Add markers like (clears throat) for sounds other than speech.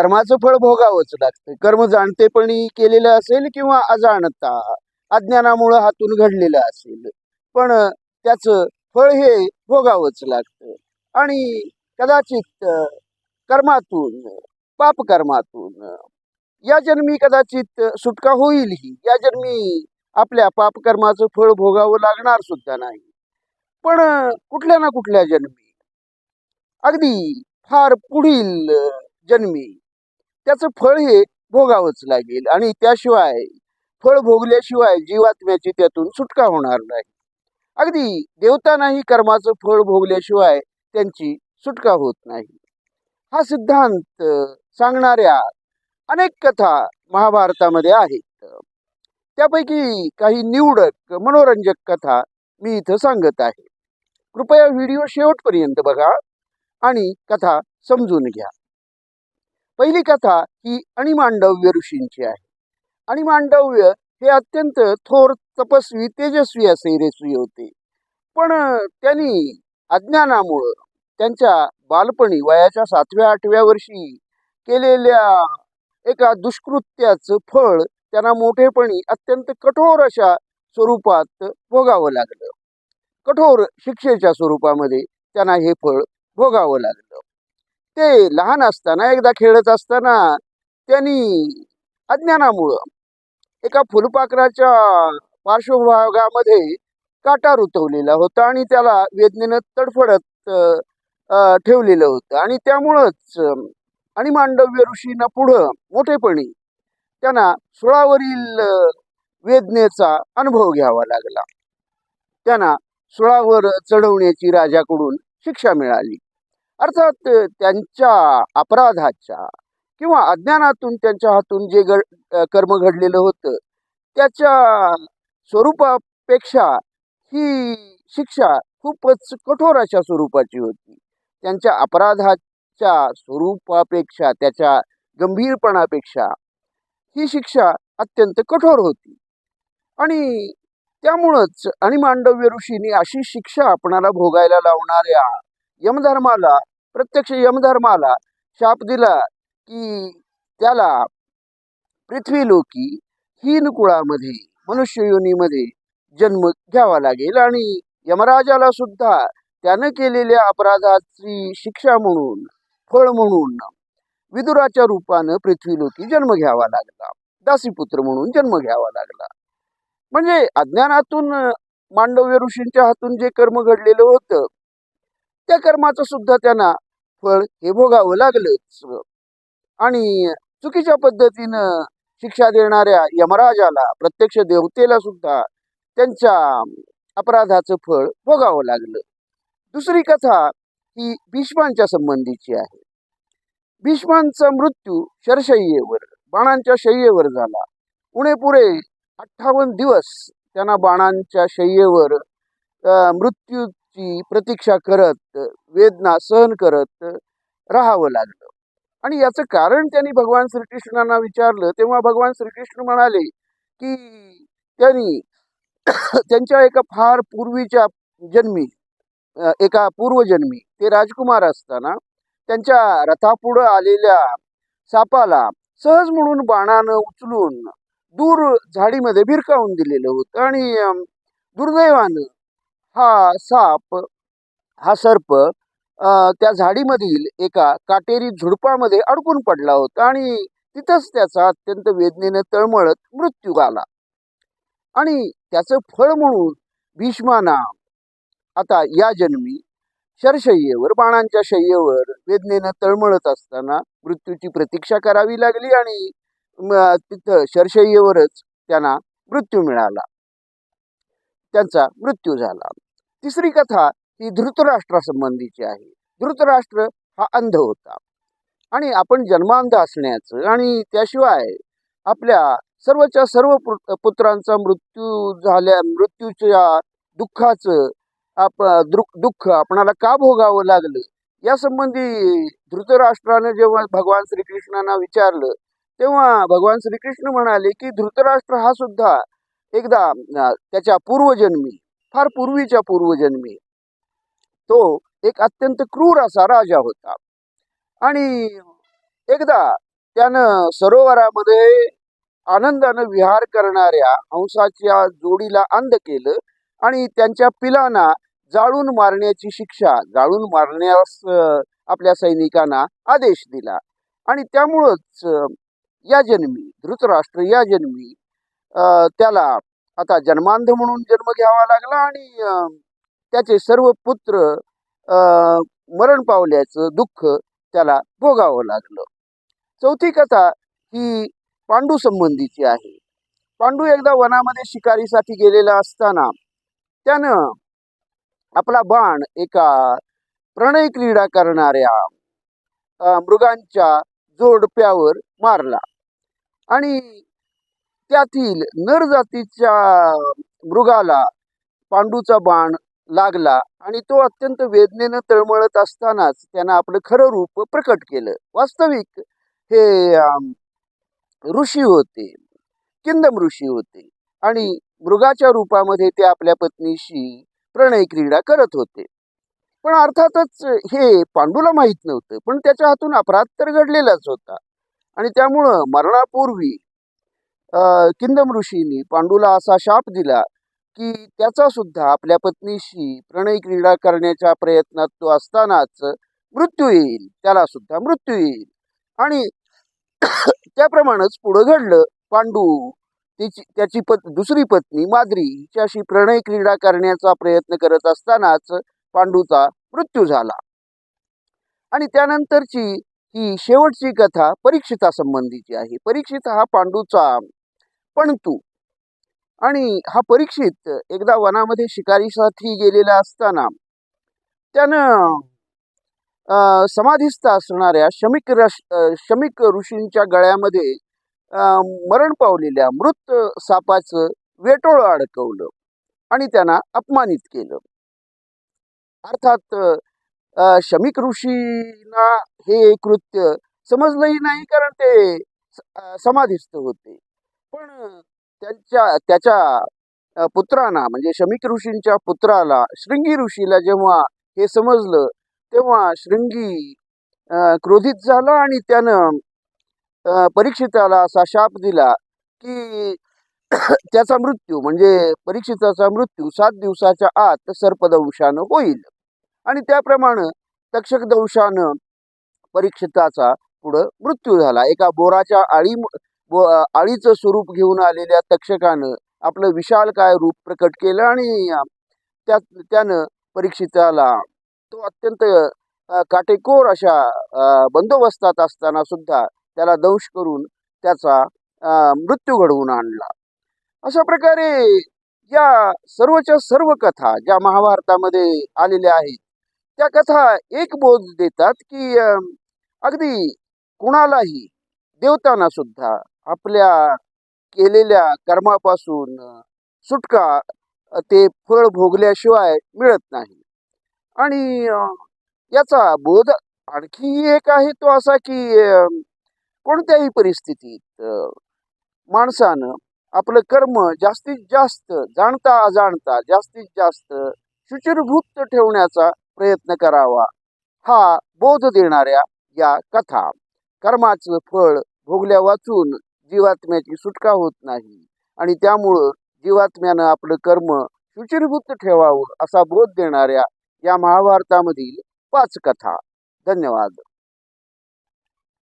कर्माचं फळ भोगावंच लागतं कर्म जाणतेपणी केलेलं असेल किंवा अजाणता अज्ञानामुळं हातून घडलेलं असेल. पण त्याचं फळ हे भोगावंच लागतं. आणि कदाचित कर्मातून पापकर्मातून या जन्मी कदाचित सुटका होईलही. या जन्मी आपल्या पापकर्माचं फळ भोगावं लागणार सुद्धा नाही. पण कुठल्या ना कुठल्या जन्मी. अगदी फार पुढील जन्मी त्याचं फळ हे भोगावंच लागेल आणि त्याशिवाय फळ भोगल्याशिवाय जीवात्म्याची त्यातून सुटका होणार नाही. अगदी देवतांनाही कर्माचं फळ भोगल्याशिवाय त्यांची सुटका होत नाही. हा सिद्धांत सांगणाऱ्या अनेक कथा महाभारतामध्ये आहेत. त्यापैकी काही निवडक मनोरंजक कथा मी इथं सांगत आहे. कृपया व्हिडिओ शेवटपर्यंत बघा आणि कथा समजून घ्या. पहिली कथा ही अणिमांडव्य ऋषींची आहे. अणिमांडव्य हे अत्यंत थोर तपस्वी तेजस्वी असे रेसवी होते. पण त्यांनी अज्ञानामुळं त्यांच्या बालपणी वयाच्या सातव्या आठव्या वर्षी केलेल्या एका दुष्कृत्याचं फळ त्यांना मोठेपणी अत्यंत कठोर अशा स्वरूपात भोगावं लागलं. कठोर शिक्षेच्या स्वरूपामध्ये त्यांना हे फळ भोगावं लागलं. ते लहान असताना एकदा खेळत असताना त्यांनी अज्ञानामुळं एका फुलपाखराच्या पार्श्वभागामध्ये काटा रुतवलेला होता आणि त्याला वेदनेनं तडफडत ठेवलेलं होतं. आणि त्यामुळंच आणि मांडव्य ऋषींना पुढं मोठेपणी त्यांना सुळावरील वेदनेचा अनुभव घ्यावा लागला. त्यांना सुळावर चढवण्याची राजाकडून शिक्षा मिळाली. अर्थात त्यांच्या अपराधाच्या किंवा अज्ञानातून त्यांच्या हातून जे घड कर्म घडलेलं होतं त्याच्या स्वरूपापेक्षा ही शिक्षा खूपच कठोर अशा स्वरूपाची होती. त्यांच्या अपराधाच्या स्वरूपापेक्षा त्याच्या गंभीरपणापेक्षा ही शिक्षा अत्यंत कठोर होती. आणि त्यामुळंच आणि मांडव्य ऋषींनी अशी शिक्षा आपणाला भोगायला लावणाऱ्या यमधर्माला प्रत्यक्ष यमधर्माला शाप दिला की त्याला पृथ्वीलोकी हीन कुळामध्ये मनुष्य योनीमध्ये जन्म घ्यावा लागेल. आणि यमराजाला सुद्धा त्यानं केलेल्या अपराधाची शिक्षा म्हणून फळ म्हणून विदुराच्या रूपानं पृथ्वीलोकी जन्म घ्यावा लागला. दासीपुत्र म्हणून जन्म घ्यावा लागला. म्हणजे अज्ञानातून मांडव्य ऋषींच्या हातून जे कर्म घडलेलं होतं त्या कर्माचं सुद्धा त्यांना फळ हे भोगावं लागलंच आणि चुकीच्या पद्धतीनं शिक्षा देणाऱ्या यमराजाला प्रत्यक्ष देवतेला सुद्धा त्यांच्या अपराधाचं फळ भोगावं लागलं. दुसरी कथा ही भीष्मांच्या संबंधीची आहे. भीष्मांचा मृत्यू शरशय्येवर बाणांच्या शय्येवर झाला. उणे पुरे अठ्ठावन्न दिवस त्यांना बाणांच्या शय्येवर मृत्यू ची प्रतीक्षा करत वेदना सहन करत राहावं लागलं. आणि याचं कारण त्यांनी भगवान श्रीकृष्णांना विचारलं तेव्हा भगवान श्रीकृष्ण म्हणाले की त्यांनी (coughs) त्यांच्या एका फार पूर्वीच्या जन्मी एका पूर्वजन्मी ते राजकुमार असताना त्यांच्या रथापुढं आलेल्या सापाला सहज म्हणून बाणानं उचलून दूर झाडीमध्ये भिरकावून दिलेलं होतं आणि दुर्दैवानं हा साप हा सर्प त्या झाडीमधील एका काटेरी झुडपामध्ये अडकून पडला होता आणि तिथंच त्याचा अत्यंत वेदनेनं तळमळत मृत्यू आला आणि त्याचं फळ म्हणून भीष्माना आता या जन्मी शरशय्येवर बाणांच्या शय्येवर वेदनेनं तळमळत असताना मृत्यूची प्रतीक्षा करावी लागली आणि तिथं शरशय्येवरच त्यांना मृत्यू मिळाला. त्यांचा मृत्यू झाला. तिसरी कथा ही धृतराष्ट्रासंबंधीची आहे. धृतराष्ट्र हा अंध होता. आणि आपण जन्मांध असण्याचं आणि त्याशिवाय आपल्या सर्वच्या सर्व पुत्रांचा मृत्यू झाल्या मृत्यूच्या दुःखाचं आप दृ- दुःख आपणाला का भोगावं लागलं? या संबंधी धृतराष्ट्रानं जेव्हा भगवान श्रीकृष्णांना विचारलं तेव्हा भगवान श्रीकृष्ण म्हणाले की धृतराष्ट्र हा सुद्धा एकदा त्याच्या पूर्वजन्मी फार पूर्वीच्या पूर्वजन्मी तो एक अत्यंत क्रूर असा राजा होता. आणि एकदा त्यानं सरोवरामध्ये आनंदानं विहार करणाऱ्या हंसाच्या जोडीला अंध केलं आणि त्यांच्या पिलांना जाळून मारण्याची शिक्षा जाळून मारण्यास आपल्या सैनिकांना आदेश दिला. आणि त्यामुळंच या जन्मी धृतराष्ट्र या जन्मी त्याला आता जन्मांध म्हणून जन्म घ्यावा लागला आणि अं, त्याचे सर्व पुत्र अं, मरण पावल्याचं दुःख त्याला भोगावं लागलं. चौथी कथा ही पांडू संबंधीची आहे. पांडू एकदा वनामध्ये शिकारीसाठी गेलेला असताना त्यानं आपला बाण एका प्रणय क्रीडा करणाऱ्या मृगांच्या जोडप्यावर मारला आणि त्यातील नर जातीच्या मृगाला पांडूचा बाण लागला आणि तो अत्यंत वेदनेनं तळमळत असतानाच त्यानं आपलं खरं रूप प्रकट केलं. वास्तविक हे ऋषी होते. किंदम ऋषी होते. आणि मृगाच्या रूपामध्ये ते आपल्या पत्नीशी प्रणय क्रीडा करत होते. पण अर्थातच हे पांडूला माहीत नव्हतं. पण त्याच्या हातून अपराध तर घडलेलाच होता. आणि त्यामुळं मरणापूर्वी किंदम ऋषींनी पांडूला असा शाप दिला की त्याचा सुद्धा आपल्या पत्नीशी प्रणय क्रीडा करण्याच्या प्रयत्नात तो असतानाच मृत्यू येईल. त्याला सुद्धा मृत्यू येईल. आणि (coughs) त्याप्रमाणेच पुढं घडलं पांडू तिची त्याची पत दुसरी पत्नी माद्री हिच्याशी प्रणय क्रीडा करण्याचा प्रयत्न करत असतानाच पांडूचा मृत्यू झाला. आणि त्यानंतरची ही शेवटची कथा परीक्षिता संबंधीची आहे. परीक्षित हा पांडूचा पणतू आणि हा परीक्षित एकदा वनामध्ये शिकारीसाठी गेलेला असताना त्यानं समाधीस्थ असणाऱ्या शमिक रश शमिक ऋषींच्या गळ्यामध्ये मरण पावलेल्या मृत सापाचं वेटोळ अडकवलं आणि त्यांना अपमानित केलं. अर्थात शमिक ऋषींना हे कृत्य समजलंही नाही कारण ते समाधीस्थ होते. पण त्यांच्या त्याच्या पुत्रांना म्हणजे शमिक ऋषींच्या पुत्राला शृंगी ऋषीला जेव्हा हे समजलं तेव्हा शृंगी क्रोधित झाला आणि त्यानं परीक्षिताला असा शाप दिला की (clears throat) त्याचा मृत्यू म्हणजे परीक्षिताचा मृत्यू सात दिवसाच्या आत सर्पदंशानं होईल. आणि त्याप्रमाणे तक्षकदंशानं परीक्षिताचा पुढं मृत्यू झाला. एका बोराच्या आळी व आळीचं स्वरूप घेऊन आलेल्या तक्षकानं आपलं विशाल काय रूप प्रकट केलं आणि त्या त्यानं परीक्षिताला तो अत्यंत काटेकोर अशा बंदोबस्तात असताना सुद्धा त्याला दंश करून त्याचा मृत्यू घडवून आणला. अशा प्रकारे या सर्वच्या सर्व कथा ज्या महाभारतामध्ये आलेल्या आहेत त्या कथा एक बोध देतात की अगदी कुणालाही देवतांना सुद्धा आपल्या केलेल्या कर्मापासून सुटका ते फळ भोगल्याशिवाय मिळत नाही. आणि याचा बोध आणखी एक आहे तो असा की कोणत्याही परिस्थितीत माणसानं आपलं कर्म जास्तीत जास्त जाणता अजाणता जास्तीत जास्त शुचिरभूत ठेवण्याचा प्रयत्न करावा हा बोध देणाऱ्या या कथा. कर्माचं फळ भोगल्या वाचून जीवात्म्याची सुटका होत नाही. आणि त्यामुळं जीवात्म्यानं आपलं कर्म शुचिरभूत ठेवावं असा बोध देणाऱ्या या महाभारतामधील पाच कथा. धन्यवाद.